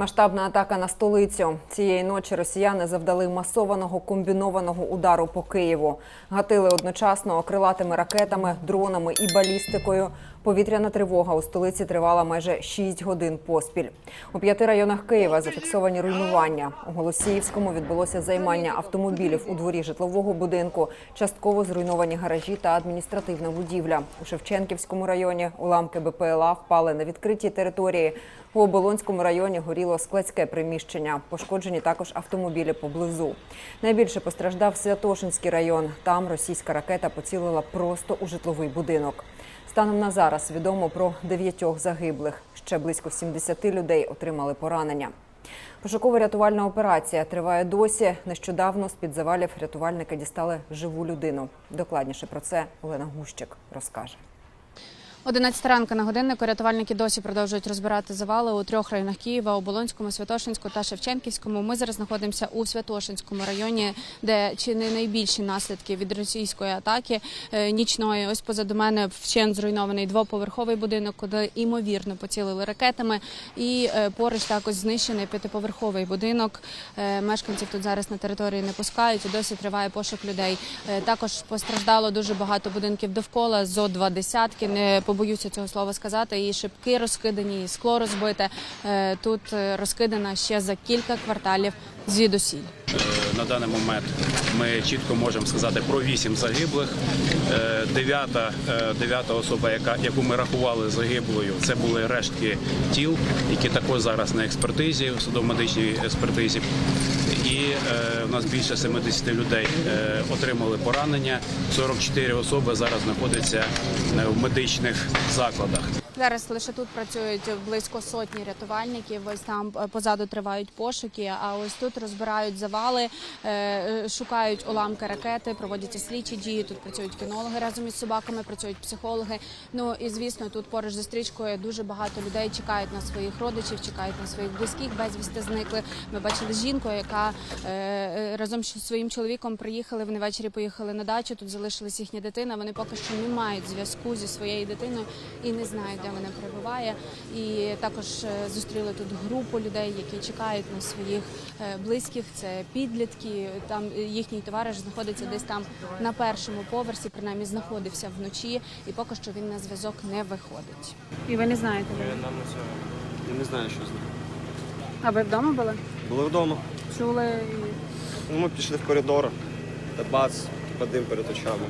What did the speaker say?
Масштабна атака на столицю. Цієї ночі росіяни завдали масованого комбінованого удару по Києву. Гатили одночасно крилатими ракетами, дронами і балістикою. Повітряна тривога у столиці тривала майже 6 годин поспіль. У п'яти районах Києва зафіксовані руйнування. У Голосіївському відбулося займання автомобілів у дворі житлового будинку, частково зруйновані гаражі та адміністративна будівля. У Шевченківському районі уламки БПЛА впали на відкритій території. У Оболонському районі горіло складське приміщення. Пошкоджені також автомобілі поблизу. Найбільше постраждав Святошинський район. Там російська ракета поцілила просто у житловий будинок. Станом на зараз відомо про дев'ятьох загиблих. Ще близько 70 людей отримали поранення. Пошуково-рятувальна операція триває досі. Нещодавно з-під завалів рятувальники дістали живу людину. Докладніше про це Олена Гущик розкаже. 11 ранку на годиннику рятувальники досі продовжують розбирати завали у трьох районах Києва: Оболонському, Святошинську та Шевченківському. Ми зараз знаходимося у Святошинському районі, де чи не найбільші наслідки від російської атаки е, нічної. Ось позаду мене вщент зруйнований двоповерховий будинок, куди імовірно поцілили ракетами. І е, поруч також знищений п'ятиповерховий будинок. Е, Мешканців тут зараз на території не пускають. Досі триває пошук людей. Також постраждало дуже багато будинків довкола. Зо два десятки. Не побоюся цього слова сказати. І шибки розкидані, і скло розбите. Е, Тут е, розкидано ще за кілька кварталів звідусіль. Е, На даний момент ми чітко можемо сказати про вісім загиблих. Дев'ята, дев'ята особа, яка, яку ми рахували загиблою, це були рештки тіл, які також зараз на експертизі, в судово-медичній експертизі. Е, у нас більше 70 людей е, отримали поранення. 44 особи зараз знаходяться е, в медичних закладах. Зараз лише тут працюють близько сотні рятувальників. Ось там позаду тривають пошуки. А ось тут розбирають завали, шукають уламки ракети, проводяться слідчі дії. Тут працюють кінологи разом із собаками, працюють психологи. Ну і звісно, тут поруч зі стрічкою дуже багато людей чекають на своїх родичів, чекають на своїх близьких, безвісти зникли. Ми бачили жінку, яка разом зі своїм чоловіком приїхали. Вони ввечері поїхали на дачу. Тут залишилась їхня дитина. Вони поки що не мають зв'язку зі своєю дитиною і не знають, де вона перебуває. І також е, зустріли тут групу людей, які чекають на своїх е, близьких. Це підлітки. Там е, їхній товариш знаходиться десь там на першому поверсі, принаймні знаходився вночі, і поки що він на зв'язок не виходить. І ви не знаєте, Я не знаю, що з ним. а ви вдома були? Були вдома. Чули Ну, ми пішли в коридор, та бац, тупо дим перед очами.